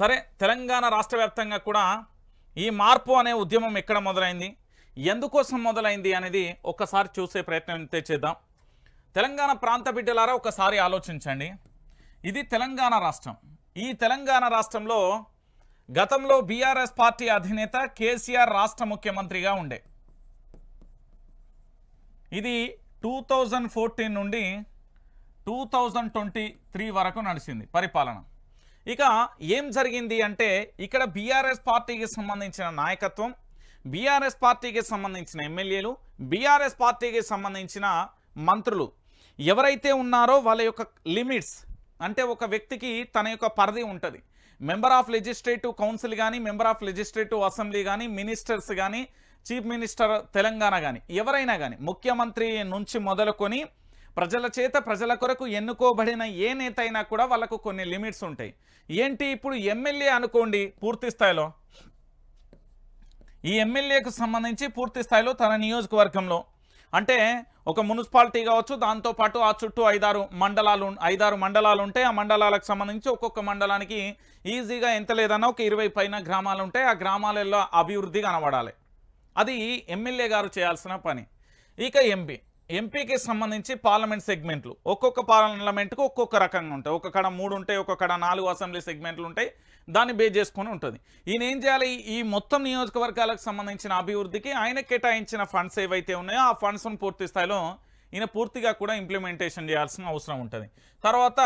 సరే తెలంగాణ రాష్ట్ర వ్యాప్తంగా కూడా ఈ మార్పు అనే ఉద్యమం ఎక్కడ మొదలైంది? ఎందుకోసం మొదలైంది అనేది ఒక్కసారి చూసే ప్రయత్నం అయితే చేద్దాం. తెలంగాణ ప్రాంత బిడ్డలారా ఒకసారి ఆలోచించండి. ఇది తెలంగాణ రాష్ట్రం. ఈ తెలంగాణ రాష్ట్రంలో గతంలో బీఆర్ఎస్ పార్టీ అధినేత కేసీఆర్ రాష్ట్ర ముఖ్యమంత్రిగా ఉండే. ఇది టూ థౌజండ్ ఫోర్టీన్ నుండి టూ థౌజండ్ ట్వంటీ త్రీ వరకు నడిచింది పరిపాలన. ఇక ఏం జరిగింది అంటే ఇక్కడ బీఆర్ఎస్ పార్టీకి సంబంధించిన నాయకత్వం బీఆర్ఎస్ పార్టీకి సంబంధించిన ఎమ్మెల్యేలు బీఆర్ఎస్ పార్టీకి సంబంధించిన మంత్రులు. ఎవరైతే ఉన్నారో వాళ్ళ యొక్క లిమిట్స్ అంటే ఒక వ్యక్తికి తన యొక్క పరిధి ఉంటుంది. మెంబర్ ఆఫ్ లెజిస్లేటివ్ కౌన్సిల్ కానీ మెంబర్ ఆఫ్ లెజిస్లేటివ్ అసెంబ్లీ కానీ మినిస్టర్స్ కానీ చీఫ్ మినిస్టర్ తెలంగాణ కానీ ఎవరైనా కానీ ముఖ్యమంత్రి నుంచి మొదలుకొని ప్రజల చేత ప్రజల కొరకు ఎన్నుకోబడిన ఏ నేత అయినా కూడా వాళ్ళకు కొన్ని లిమిట్స్ ఉంటాయి. ఏంటి ఇప్పుడు ఎమ్మెల్యే అనుకోండి పూర్తి స్థాయిలో? ఈ ఎమ్మెల్యేకు సంబంధించి పూర్తి స్థాయిలో తన నియోజకవర్గంలో. అంటే ఒక మున్సిపాలిటీ కావచ్చు దాంతోపాటు ఆ చుట్టూ ఐదారు మండలాలు ఐదారు మండలాలు ఉంటాయి ఆ మండలాలకు సంబంధించి ఒక్కొక్క మండలానికి ఈజీగా ఎంత లేదన్నా ఒక ఇరవై పైన గ్రామాలు ఉంటాయి ఆ గ్రామాలలో అభివృద్ధి కనబడాలి. అది ఎమ్మెల్యే గారు చేయాల్సిన పని. ఇక ఎంపీ. ఎంపీకి సంబంధించి పార్లమెంట్ సెగ్మెంట్లు. ఒక్కొక్క పార్లమెంట్కు ఒక్కొక్క రకంగా ఉంటాయి. ఒక్కొక్కడ మూడు ఉంటాయి ఒక్కొక్కడ నాలుగు అసెంబ్లీ సెగ్మెంట్లు ఉంటాయి. దాన్ని బేస్ చేసుకొని ఉంటుంది. ఈయన ఏం చేయాలి? ఈ మొత్తం నియోజకవర్గాలకు సంబంధించిన అభివృద్ధికి ఆయన కేటాయించిన ఫండ్స్ ఏవైతే ఉన్నాయో ఆ ఫండ్స్ను పూర్తి స్థాయిలో ఈయన పూర్తిగా కూడా ఇంప్లిమెంటేషన్ చేయాల్సిన అవసరం ఉంటుంది. తర్వాత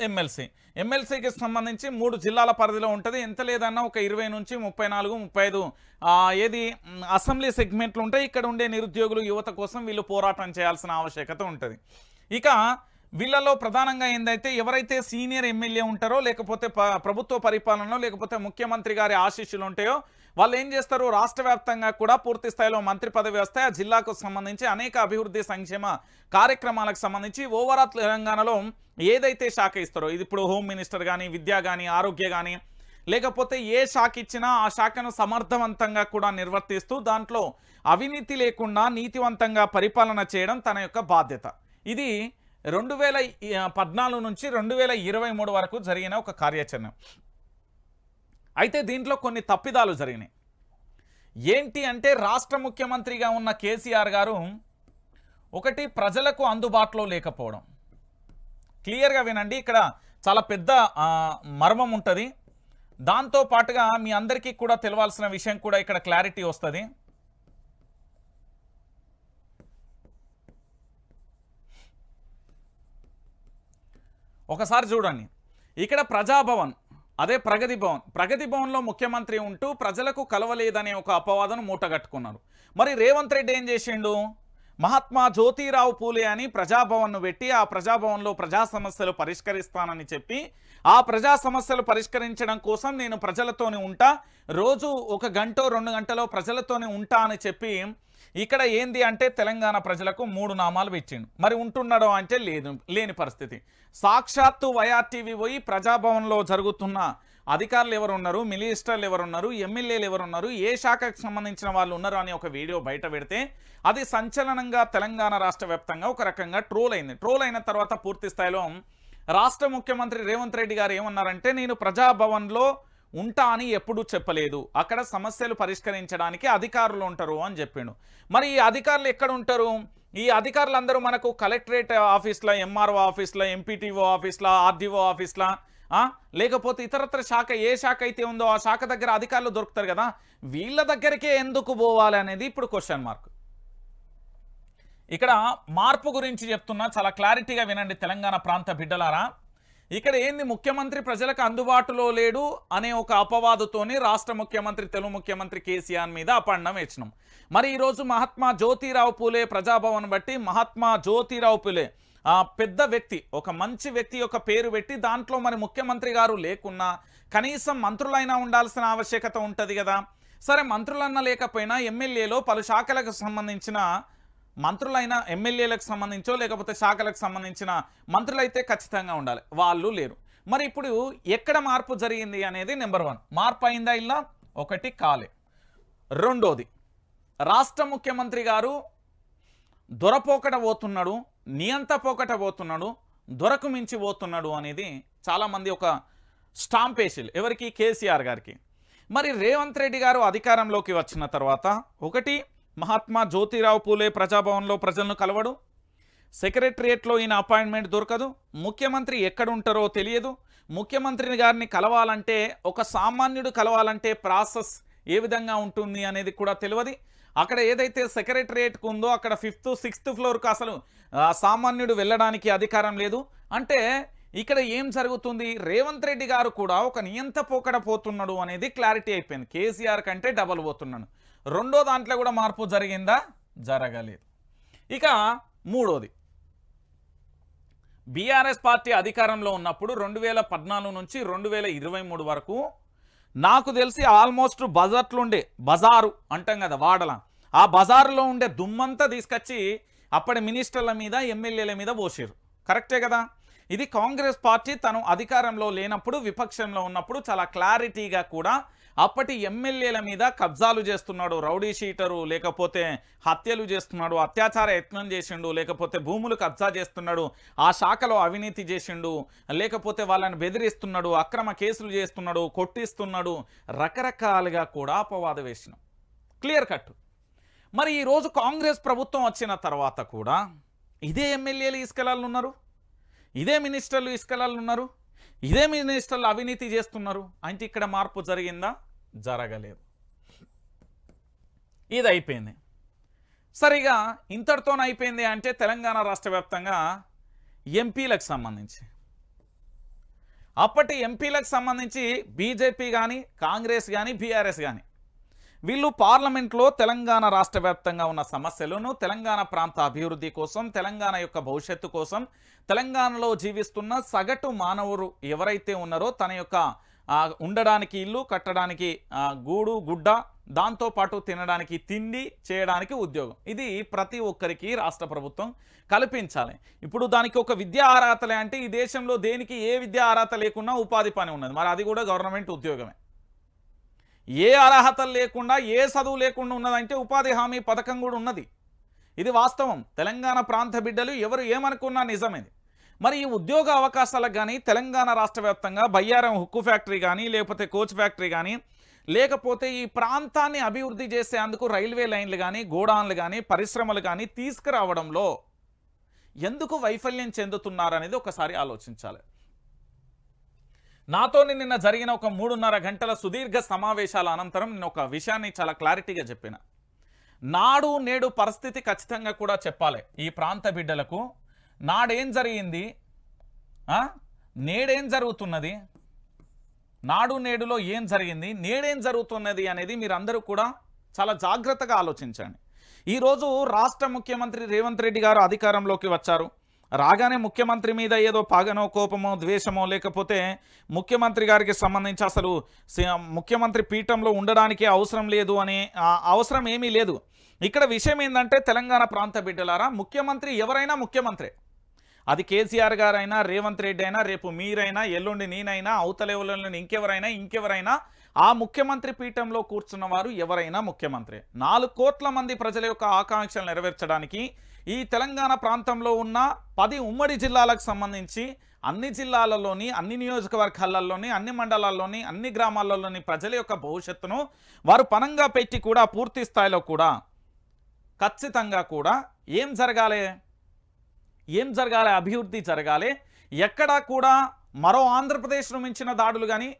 ఎమ్మెల్సీ ఎమ్మెల్సీకి సంబంధించి మూడు జిల్లాల పరిధిలో ఉంటుంది. ఎంత లేదన్నా ఒక ఇరవై నుంచి ముప్పై నాలుగు ముప్పై ఐదు ఏది అసెంబ్లీ సెగ్మెంట్లు ఉంటాయి. ఇక్కడ ఉండే నిరుద్యోగులు యువత కోసం వీళ్ళు పోరాటం చేయాల్సిన ఆవశ్యకత ఉంటుంది. ఇక వీళ్ళలో ప్రధానంగా ఏందైతే ఎవరైతే సీనియర్ ఎమ్మెల్యే ఉంటారో లేకపోతే ప- ప్రభుత్వ పరిపాలనలో లేకపోతే ముఖ్యమంత్రి గారి ఆశీస్సులు ఉంటాయో వాళ్ళు ఏం చేస్తారు? రాష్ట్ర వ్యాప్తంగా కూడా పూర్తి స్థాయిలో మంత్రి పదవి వస్తే ఆ జిల్లాకు సంబంధించి అనేక అభివృద్ధి సంక్షేమ కార్యక్రమాలకు సంబంధించి ఓవరాల్ తెలంగాణలో ఏదైతే శాఖ ఇస్తారో ఇది ఇప్పుడు హోమ్ మినిస్టర్ కానీ విద్య కానీ ఆరోగ్య కానీ లేకపోతే ఏ శాఖ ఇచ్చినా ఆ శాఖను సమర్థవంతంగా కూడా నిర్వర్తిస్తూ దాంట్లో అవినీతి లేకుండా నీతివంతంగా పరిపాలన చేయడం తన యొక్క బాధ్యత. ఇది రెండు వేల పద్నాలుగు నుంచి రెండు వేల ఇరవై మూడు వరకు జరిగిన ఒక కార్యాచరణ. అయితే దీంట్లో కొన్ని తప్పిదాలు జరిగినాయి. ఏంటి అంటే రాష్ట్ర ముఖ్యమంత్రిగా ఉన్న కేసీఆర్ గారు ఒకటి ప్రజలకు అందుబాటులో లేకపోవడం. క్లియర్గా వినండి ఇక్కడ చాలా పెద్ద మర్మం ఉంటుంది. దాంతో పాటుగా మీ అందరికీ కూడా తెలవాల్సిన విషయం కూడా ఇక్కడ క్లారిటీ వస్తుంది. ఒకసారి చూడండి. ఇక్కడ ప్రజాభవన్ అదే ప్రగతి భవన్. ప్రగతి భవన్లో ముఖ్యమంత్రి ఉంటూ ప్రజలకు కలవలేదనే ఒక అపవాదను మూటగట్టుకున్నారు. మరి రేవంత్ రెడ్డి ఏం చేసిండు? మహాత్మా జ్యోతిరావు పూలే అని ప్రజాభవన్ను పెట్టి ఆ ప్రజాభవన్లో ప్రజా సమస్యలు పరిష్కరిస్తానని చెప్పి ఆ ప్రజా సమస్యలు పరిష్కరించడం కోసం నేను ప్రజలతోని ఉంటా. రోజు ఒక గంట రెండు గంటలో ప్రజలతోనే ఉంటా అని చెప్పి ఇక్కడ ఏంది అంటే తెలంగాణ ప్రజలకు మూడు నామాలు ఇచ్చిండు. మరి ఉంటున్నాడు అంటే లేదు లేని పరిస్థితి. సాక్షాత్తు వైఆర్టీవీ పోయి ప్రజాభవన్లో జరుగుతున్న అధికారులు ఎవరున్నారు మినిస్టర్లు ఎవరున్నారు ఎమ్మెల్యేలు ఎవరున్నారు ఏ శాఖకు సంబంధించిన వాళ్ళు ఉన్నారు అని ఒక వీడియో బయట పెడితే అది సంచలనంగా తెలంగాణ రాష్ట్ర వ్యాప్తంగా ఒక రకంగా ట్రోల్ అయింది. ట్రోల్ అయిన తర్వాత పూర్తి స్థాయిలో రాష్ట్ర ముఖ్యమంత్రి రేవంత్ రెడ్డి గారు ఏమన్నారంటే నేను ప్రజాభవన్లో ఉంటా అని ఎప్పుడూ చెప్పలేదు. అక్కడ సమస్యలు పరిష్కరించడానికి అధికారులు ఉంటారు అని చెప్పిండు. మరి ఈ అధికారులు ఎక్కడ ఉంటారు ఈ అధికారులందరూ మనకు కలెక్టరేట్ ఆఫీస్లో ఎంఆర్ఓ ఆఫీస్లో ఎంపీటీఓ ఆఫీస్లో ఆర్డీఓ ఆఫీస్లో లేకపోతే ఇతరత్ర శాఖ ఏ శాఖ అయితే ఉందో ఆ శాఖ దగ్గర అధికారులు దొరుకుతారు కదా? వీళ్ళ దగ్గరికే ఎందుకు పోవాలి అనేది ఇప్పుడు క్వశ్చన్ మార్క్ ఇక్కడ మార్పు గురించి చెప్తున్నా. చాలా క్లారిటీగా వినండి తెలంగాణ ప్రాంత బిడ్డలారా. ఇక్కడ ఏంది ముఖ్యమంత్రి ప్రజలకు అందుబాటులో లేడు అనే ఒక అపవాదుతోని రాష్ట్ర ముఖ్యమంత్రి తెలుగు ముఖ్యమంత్రి కేసీఆర్ మీద అపండం వేసినాం. మరి ఈరోజు మహాత్మా జ్యోతిరావు పూలే ప్రజాభవన్ బట్టి మహాత్మా జ్యోతిరావు పూలే ఆ పెద్ద వ్యక్తి ఒక మంచి వ్యక్తి యొక్క పేరు పెట్టి దాంట్లో మరి ముఖ్యమంత్రి గారు లేకున్నా కనీసం మంత్రులైనా ఉండాల్సిన ఆవశ్యకత ఉంటుంది కదా. సరే మంత్రులన్నా లేకపోయినా ఎమ్మెల్యేలో పలు శాఖలకు సంబంధించిన మంత్రులైన ఎమ్మెల్యేలకు సంబంధించో లేకపోతే శాఖలకు సంబంధించిన మంత్రులైతే ఖచ్చితంగా ఉండాలి. వాళ్ళు లేరు. మరి ఇప్పుడు ఎక్కడ మార్పు జరిగింది అనేది నెంబర్ వన్. మార్పు అయిందా ఇలా ఒకటి కాలే. రెండోది రాష్ట్ర ముఖ్యమంత్రి గారు దొరపోకట పోతున్నాడు నియంత పోకట పోతున్నాడు దొరకు మించి పోతున్నాడు అనేది చాలామంది ఒక స్టాంప్ వేసిల్లు ఎవరికి? కేసీఆర్ గారికి. మరి రేవంత్ రెడ్డి గారు అధికారంలోకి వచ్చిన తర్వాత ఒకటి మహాత్మా జ్యోతిరావు పూలే ప్రజాభవన్లో ప్రజలను కలవడు. సెక్రటరియట్లో ఈయన అపాయింట్మెంట్ దొరకదు. ముఖ్యమంత్రి ఎక్కడ ఉంటారో తెలియదు. ముఖ్యమంత్రి గారిని కలవాలంటే ఒక సామాన్యుడు కలవాలంటే ప్రాసెస్ ఏ విధంగా ఉంటుంది అనేది కూడా తెలియదు. అక్కడ ఏదైతే సెక్రటరియట్కు ఉందో అక్కడ ఫిఫ్త్ సిక్స్త్ ఫ్లోర్కు అసలు సామాన్యుడు వెళ్ళడానికి అధికారం లేదు. అంటే ఇక్కడ ఏం జరుగుతుంది? రేవంత్ రెడ్డి గారు కూడా ఒక నియంత పోకడ పోతున్నాడు అనేది క్లారిటీ అయిపోయింది. కేసీఆర్ కంటే డబల్ పోతున్నాడు. రెండో దాంట్లో కూడా మార్పు జరిగిందా? జరగలేదు. ఇక మూడోది. బీఆర్ఎస్ పార్టీ అధికారంలో ఉన్నప్పుడు రెండు వేల పద్నాలుగు నుంచి రెండు వేల ఇరవై మూడు వరకు నాకు తెలిసి ఆల్మోస్ట్ బజార్లుండే బజారు అంటాం కదా వాడల. ఆ బజారులో ఉండే దుమ్మంతా తీసుకొచ్చి అప్పటి మినిస్టర్ల మీద ఎమ్మెల్యేల మీద పోసారు కరెక్టే కదా? ఇది కాంగ్రెస్ పార్టీ తను అధికారంలో లేనప్పుడు విపక్షంలో ఉన్నప్పుడు చాలా క్లారిటీగా కూడా అప్పటి ఎమ్మెల్యేల మీద కబ్జాలు చేస్తున్నాడు రౌడీ షీటరు లేకపోతే హత్యలు చేస్తున్నాడు అత్యాచార యత్నం చేసిండు లేకపోతే భూములు కబ్జా చేస్తున్నాడు ఆ శాఖలో అవినీతి చేసిండు లేకపోతే వాళ్ళని బెదిరిస్తున్నాడు అక్రమ కేసులు చేస్తున్నాడు కొట్టిస్తున్నాడు రకరకాలుగా కూడా అపవాద వేసిన. Clear cut. మరి ఈరోజు కాంగ్రెస్ ప్రభుత్వం వచ్చిన తర్వాత కూడా ఇదే ఎమ్మెల్యేలు ఇసుకలాలు ఉన్నారు? ఇదే మినిస్టర్లు ఇసుకలాలు ఉన్నారు? ఇదే మినిస్టర్లు అవినీతి చేస్తున్నారు? అంటే ఇక్కడ మార్పు జరిగిందా? జరగలేదు. ఇది అయిపోయింది. సరిగా ఇంతటితోనే అయిపోయింది అంటే తెలంగాణ రాష్ట్ర వ్యాప్తంగా ఎంపీలకు సంబంధించి. అప్పటి ఎంపీలకు సంబంధించి బీజేపీ కానీ కాంగ్రెస్ కానీ బీఆర్ఎస్ కానీ వీళ్ళు పార్లమెంట్లో తెలంగాణ రాష్ట్ర వ్యాప్తంగా ఉన్న సమస్యలను తెలంగాణ ప్రాంత అభివృద్ధి కోసం తెలంగాణ యొక్క భవిష్యత్తు కోసం తెలంగాణలో జీవిస్తున్న సగటు మానవుడు ఎవరైతే ఉన్నారో తన యొక్క ఉండడానికి ఇల్లు కట్టడానికి గూడు గుడ్డ దాంతోపాటు తినడానికి తిండి చేయడానికి ఉద్యోగం. ఇది ప్రతి ఒక్కరికి రాష్ట్ర ప్రభుత్వం కల్పించాలి. ఇప్పుడు దానికి ఒక విద్యా అర్హతలే అంటే ఈ దేశంలో దేనికి ఏ విద్యా అర్హత లేకున్నా ఉపాధి పని ఉన్నది. మరి అది కూడా గవర్నమెంట్ ఉద్యోగమే. ఏ అర్హతలు లేకుండా ఏ చదువు లేకుండా ఉన్నదంటే ఉపాధి హామీ పథకం కూడా ఉన్నది. ఇది వాస్తవం. తెలంగాణ ప్రాంత బిడ్డలు ఎవరు ఏమనుకున్నా నిజమేది. మరి ఈ ఉద్యోగ అవకాశాలకు కానీ తెలంగాణ రాష్ట్ర వ్యాప్తంగా బయ్యారం హుక్కు ఫ్యాక్టరీ కానీ లేకపోతే కోచ్ ఫ్యాక్టరీ కానీ లేకపోతే ఈ ప్రాంతాన్ని అభివృద్ధి చేసేందుకు రైల్వే లైన్లు కానీ గోడాన్లు కానీ పరిశ్రమలు కానీ తీసుకురావడంలో ఎందుకు వైఫల్యం చెందుతున్నారనేది ఒకసారి ఆలోచించాలి. నాతో నిన్న జరిగిన ఒక మూడున్నర గంటల సుదీర్ఘ సమావేశాల అనంతరం నేను ఒక విషయాన్ని చాలా క్లారిటీగా చెప్పిన. నాడు నేడు పరిస్థితి ఖచ్చితంగా కూడా చెప్పాలి. ఈ ప్రాంత బిడ్డలకు నాడేం జరిగింది? నేడేం జరుగుతున్నది? నాడు నేడులో ఏం జరిగింది? నేడేం జరుగుతున్నది అనేది మీరందరూ కూడా చాలా జాగ్రత్తగా ఆలోచించండి. ఈరోజు రాష్ట్ర ముఖ్యమంత్రి రేవంత్ రెడ్డి గారు అధికారంలోకి వచ్చారు. రాగానే ముఖ్యమంత్రి మీద ఏదో పాగనో కోపమో ద్వేషమో లేకపోతే ముఖ్యమంత్రి గారికి సంబంధించి అసలు ముఖ్యమంత్రి పీఠంలో ఉండడానికి అవసరం లేదు అనే అవసరం ఏమీ లేదు. ఇక్కడ విషయం ఏంటంటే తెలంగాణ ప్రాంత బిడ్డలారా ముఖ్యమంత్రి ఎవరైనా ముఖ్యమంత్రి. అది కేసీఆర్ గారైనా రేవంత్ రెడ్డి అయినా రేపు మీరైనా ఎల్లుండి నేనైనా అవతల ఇంకెవరైనా ఇంకెవరైనా ఆ ముఖ్యమంత్రి పీఠంలో కూర్చున్న వారు ఎవరైనా ముఖ్యమంత్రి. నాలుగు కోట్ల మంది ప్రజల యొక్క ఆకాంక్షలు నెరవేర్చడానికి ఈ తెలంగాణ ప్రాంతంలో ఉన్న పది ఉమ్మడి జిల్లాలకు సంబంధించి అన్ని జిల్లాలలోని అన్ని నియోజకవర్గాలలోని అన్ని మండలాల్లోని అన్ని గ్రామాలలోని ప్రజల యొక్క భవిష్యత్తును వారు పనంగా పెట్టి కూడా పూర్తి స్థాయిలో కూడా ఖచ్చితంగా కూడా ఏం జరగాలి? ఏం జరగాలి? అభివృద్ధి జరగాలి? ఎక్కడా కూడా మరో ఆంధ్రప్రదేశ్ను మించిన దాడులు కానీ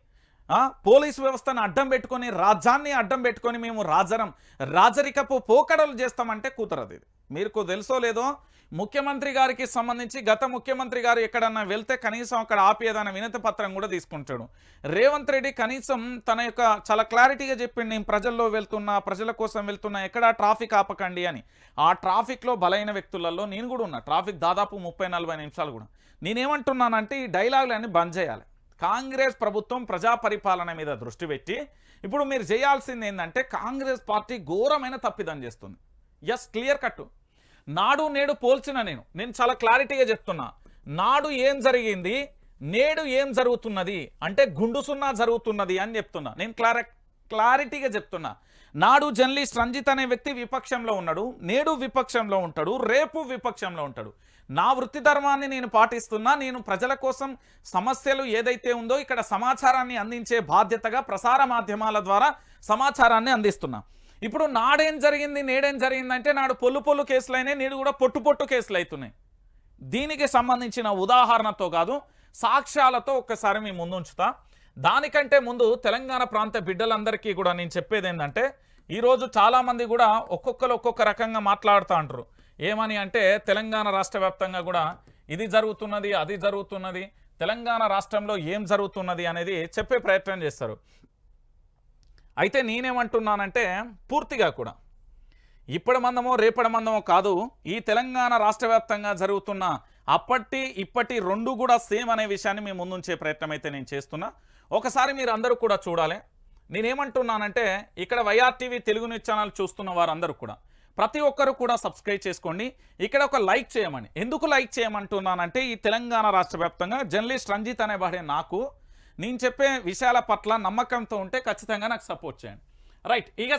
పోలీస్ వ్యవస్థను అడ్డం పెట్టుకొని రాజ్యాన్ని అడ్డం పెట్టుకొని మేము రాజరం రాజరికపు పోకడలు చేస్తామంటే కుదరదు ఇది. మీకు తెలుసో లేదో ముఖ్యమంత్రి గారికి సంబంధించి గత ముఖ్యమంత్రి గారు ఎక్కడన్నా వెళ్తే కనీసం అక్కడ ఆపేదన్న వినతి పత్రం కూడా తీసుకుంటాడు. రేవంత్ రెడ్డి కనీసం తన యొక్క చాలా క్లారిటీగా చెప్పిండు నేను ప్రజల్లో వెళ్తున్నా ప్రజల కోసం వెళ్తున్నా ఎక్కడ ట్రాఫిక్ ఆపకండి అని. ఆ ట్రాఫిక్లో బలైన వ్యక్తులలో నేను కూడా ఉన్నా. ట్రాఫిక్ దాదాపు ముప్పై నలభై నిమిషాలు కూడా. నేనేమంటున్నానంటే ఈ డైలాగులన్నీ బంద్ చేయాలి. కాంగ్రెస్ ప్రభుత్వం ప్రజా పరిపాలన మీద దృష్టి పెట్టి ఇప్పుడు మీరు చేయాల్సింది ఏంటంటే కాంగ్రెస్ పార్టీ ఘోరమైన తప్పిదం చేస్తుంది. ఎస్ క్లియర్ కట్ నాడు నేడు పోల్చిన నేను. నేను చాలా క్లారిటీగా చెప్తున్నా. నాడు ఏం జరిగింది? నేడు ఏం జరుగుతున్నది? అంటే గుండు సున్నా జరుగుతున్నది అని చెప్తున్నా. నేను క్లార క్లారిటీగా చెప్తున్నా. నాడు జర్నలిస్ట్ రంజిత్ అనే వ్యక్తి విపక్షంలో ఉన్నాడు. నేడు విపక్షంలో ఉంటాడు. రేపు విపక్షంలో ఉంటాడు. నా వృత్తి ధర్మాన్ని నేను పాటిస్తున్నా నేను ప్రజల కోసం సమస్యలు ఏదైతే ఉందో ఇక్కడ సమాచారాన్ని అందించే బాధ్యతగా ప్రసార మాధ్యమాల ద్వారా సమాచారాన్ని అందిస్తున్నా. ఇప్పుడు నాడేం జరిగింది నేడేం జరిగిందంటే నాడు పొల్లు పొల్లు కేసులైనాయి నేడు కూడా పొట్టు పొట్టు కేసులు అవుతున్నాయి దీనికి సంబంధించిన ఉదాహరణతో కాదు సాక్ష్యాలతో ఒక్కసారి మీ ముందు ఉంచుతా దానికంటే ముందు తెలంగాణ ప్రాంత బిడ్డలందరికీ కూడా నేను చెప్పేది ఏంటంటే ఈరోజు చాలామంది కూడా ఒక్కొక్కరు ఒక్కొక్క రకంగా మాట్లాడుతూ అంటారు. ఏమని అంటే తెలంగాణ రాష్ట్ర వ్యాప్తంగా కూడా ఇది జరుగుతున్నది అది జరుగుతున్నది తెలంగాణ రాష్ట్రంలో ఏం జరుగుతున్నది అనేది చెప్పే ప్రయత్నం చేస్తారు. అయితే నేనేమంటున్నానంటే పూర్తిగా కూడా ఇప్పటి మందమో రేపటి మందమో కాదు ఈ తెలంగాణ రాష్ట్ర వ్యాప్తంగా జరుగుతున్న అప్పటి ఇప్పటి రెండు కూడా సేమ్ అనే విషయాన్ని మీ ముందుంచే ప్రయత్నం అయితే నేను చేస్తున్నా. ఒకసారి మీరు అందరూ కూడా చూడాలి. నేనేమంటున్నానంటే ఇక్కడ వైఆర్టీవీ తెలుగు న్యూస్ ఛానల్ చూస్తున్న వారందరూ కూడా ప్రతి ఒక్కరు కూడా సబ్స్క్రైబ్ చేసుకోండి. ఇక్కడ ఒక లైక్ చేయమని. ఎందుకు లైక్ చేయమంటున్నానంటే ఈ తెలంగాణ రాష్ట్ర వ్యాప్తంగా జర్నలిస్ట్ రంజిత్ అనేవాడే నాకు నేను చెప్పే విషయాల పట్ల నమ్మకంతో ఉంటే ఖచ్చితంగా నాకు సపోర్ట్ చేయండి. రైట్ ఇక